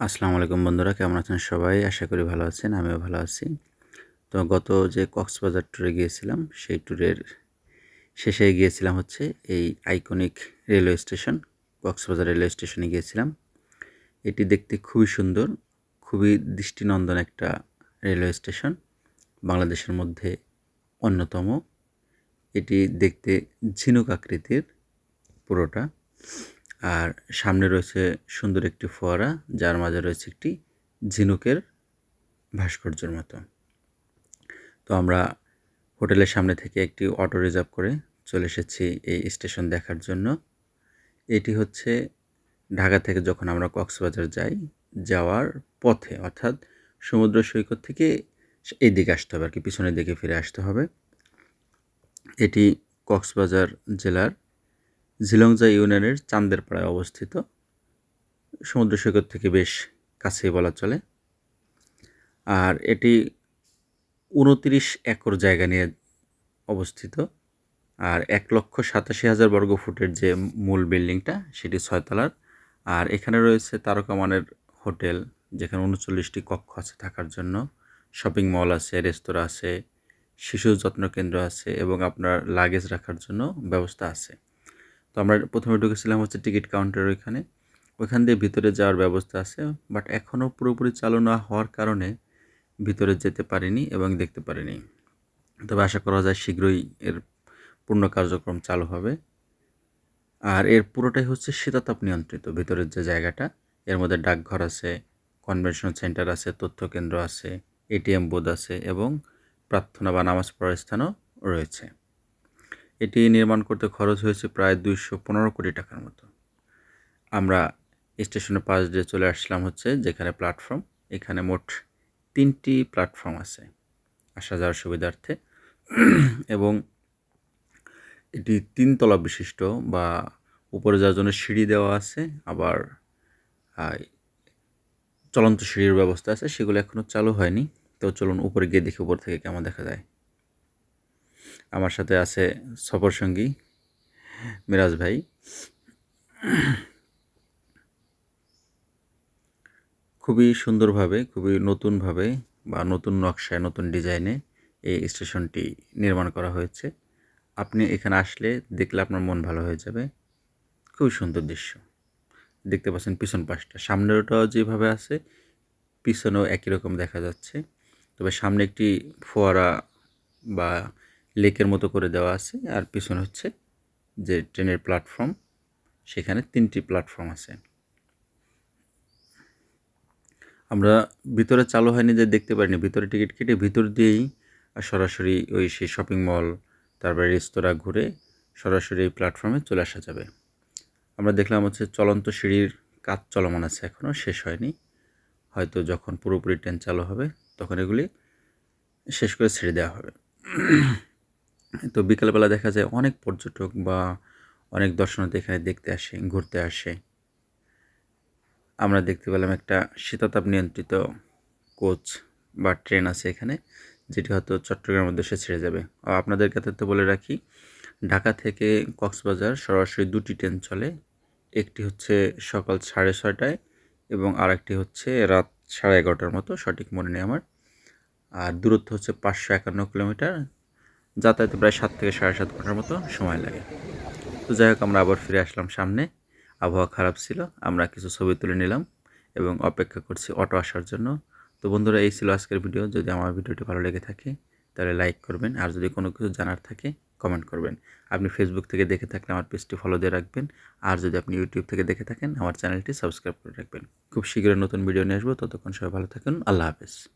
আসসালামু আলাইকুম বন্ধুরা, কেমন আছেন সবাই? আশা করি ভালো আছেন, আমিও ভালো আছি। তো গত যে কক্সবাজার ট্যুরে গিয়েছিলাম, সেই ট্যুরের শেষে গিয়েছিলাম হচ্ছে এই iconic railway station Cox's Bazar railway স্টেশনে গিয়েছিলাম। এটি দেখতে খুবই সুন্দর, খুবই দৃষ্টিনন্দন একটা রেলওয়ে স্টেশন বাংলাদেশের মধ্যে অন্যতম। এটি দেখতে ঝিনুক আকৃতির পুরোটা। আর সামনে রয়েছে সুন্দর একটি ফোয়ারা, যার মাঝে রয়েছে একটি ঝিনুকের ভাস্কর্যের মতো। তো আমরা হোটেলের সামনে থেকে একটি অটো রিজার্ভ করে চলে এসেছি এই স্টেশন দেখার জন্য। এটি হচ্ছে ঢাকা থেকে যখন আমরা কক্সবাজার যাই, যাওয়ার পথে, অর্থাৎ সমুদ্র সৈকত থেকে এই দিকে আসতে হবে আর কি, পিছনের দিকে ফিরে আসতে হবে। এটি কক্সবাজার জেলার ঝিলংজা ইউনিয়নের চান্দের পাড়ায় অবস্থিত। সমুদ্র সৈকত থেকে বেশ কাছেই বলা চলে। আর এটি উনতিরিশ একর জায়গা নিয়ে অবস্থিত। আর এক লক্ষ সাতাশি হাজার বর্গ ফুটের যে মূল বিল্ডিংটা, সেটি ছয়তলার। আর এখানে রয়েছে তারকামানের হোটেল, যেখানে উনচল্লিশটি কক্ষ আছে থাকার জন্য। শপিং মল আছে, রেস্তোরাঁ আছে শিশু যত্ন কেন্দ্র আছে এবং আপনার লাগেজ রাখার জন্য ব্যবস্থা আছে। তো আমরা প্রথমে ঢুকেছিলাম হচ্ছে টিকিট কাউন্টার ওইখানে। ওইখান দিয়ে ভিতরে যাওয়ার ব্যবস্থা আছে, বাট এখনও পুরোপুরি চালু না হওয়ার কারণে ভিতরে যেতে পারিনি এবং দেখতে পারিনি। তবে আশা করা যায় শীঘ্রই এর পূর্ণ কার্যক্রম চালু হবে। আর এর পুরোটাই হচ্ছে শীতাতাপ নিয়ন্ত্রিত, ভিতরের যে জায়গাটা, এর মধ্যে ডাকঘর আছে, কনভেনশন সেন্টার আছে, তথ্য কেন্দ্র আছে, এটিএম বুথ আছে এবং প্রার্থনা বা নামাজ পড়ার স্থানও রয়েছে। এটি নির্মাণ করতে খরচ হয়েছে প্রায় দুইশো পনেরো কোটি টাকার মতো। আমরা স্টেশনের পাশ দিয়ে চলে আসলাম হচ্ছে যেখানে প্ল্যাটফর্ম, এখানে মোট তিনটি প্ল্যাটফর্ম আছে, আসা যাওয়ার সুবিধার্থে। এবং এটি তিনতলা বিশিষ্ট বা উপরে যাওয়ার জন্য সিঁড়ি দেওয়া আছে, আবার চলন্ত সিঁড়ির ব্যবস্থা আছে, সেগুলো এখনও চালু হয়নি। তো চলুন উপরে গিয়ে দেখি, উপর থেকে কেমন দেখা যায়। আমার সাথে আছে সফর সঙ্গী মিরাজ ভাই। খুবই সুন্দরভাবে, খুবই নতুনভাবে বা নতুন নকশায়, নতুন ডিজাইনে এই স্টেশনটি নির্মাণ করা হয়েছে। আপনি এখানে আসলে দেখলে আপনার মন ভালো হয়ে যাবে। খুবই সুন্দর দৃশ্য। দেখতে পাচ্ছেন পিছন পাশটা। সামনেরটাও যেভাবে আছে, পিছনেও একই রকম দেখা যাচ্ছে। তবে সামনে একটি ফোয়ারা বা লেকের মতো করে দেওয়া আছে। আর পিছনে হচ্ছে যে ট্রেনের প্ল্যাটফর্ম, সেখানে তিনটি প্ল্যাটফর্ম আছে। আমরা ভিতরে চালু হয়নি যে দেখতে পারিনি, ভিতরে টিকিট কেটে ভিতর দিয়েই সরাসরি ওই সেই শপিং মল তারপরে রেস্তোরাঁ ঘুরে সরাসরি এই প্ল্যাটফর্মে চলে আসা যাবে। আমরা দেখলাম হচ্ছে চলন্ত সিঁড়ির কাজ চলমান আছে এখনও শেষ হয়নি। হয়তো যখন পুরোপুরি ট্রেন চালু হবে, তখন এগুলি শেষ করে ছেড়ে দেওয়া হবে। তো বিকালবেলা দেখা যায় অনেক পর্যটক বা অনেক দর্শনার্থী এখানে দেখতে আসে, ঘুরতে আসে। আমরা দেখতে পেলাম একটা শীতাতাপ নিয়ন্ত্রিত কোচ বা ট্রেন আছে এখানে, যেটি হয়তো চট্টগ্রামের উদ্দেশ্যে ছেড়ে যাবে। আপনাদের কাছে তো বলে রাখি, ঢাকা থেকে কক্সবাজার সরাসরি দুটি ট্রেন চলে, একটি হচ্ছে সকাল সাড়ে ছয়টায় এবং আরেকটি হচ্ছে রাত সাড়ে এগারোটার মতো, সঠিক মনে নেই আমার। আর দূরত্ব হচ্ছে পাঁচশো একান্ন কিলোমিটার যাতায়াতে প্রায় সাত থেকে সাড়ে সাত ঘণ্টার মতো সময় লাগে। তো যাই হোক, আমরা আবার ফিরে আসলাম সামনে। আবহাওয়া খারাপ ছিল, আমরা কিছু ছবি তুলে নিলাম এবং অপেক্ষা করছি অটো আসার জন্য। তো বন্ধুরা, এই ছিল আজকের ভিডিও। যদি আমার ভিডিওটি ভালো লেগে থাকে, তাহলে লাইক করবেন। আর যদি কোনো কিছু জানার থাকে, কমেন্ট করবেন। আপনি ফেসবুক থেকে দেখে থাকলে আমার পেজটি ফলো দিয়ে রাখবেন। আর যদি আপনি ইউটিউব থেকে দেখে থাকেন, আমার চ্যানেলটি সাবস্ক্রাইব করে রাখবেন। খুব শীঘ্রই নতুন ভিডিও নিয়ে আসব। ততক্ষণ সবাই ভালো থাকুন। আল্লাহ হাফেজ।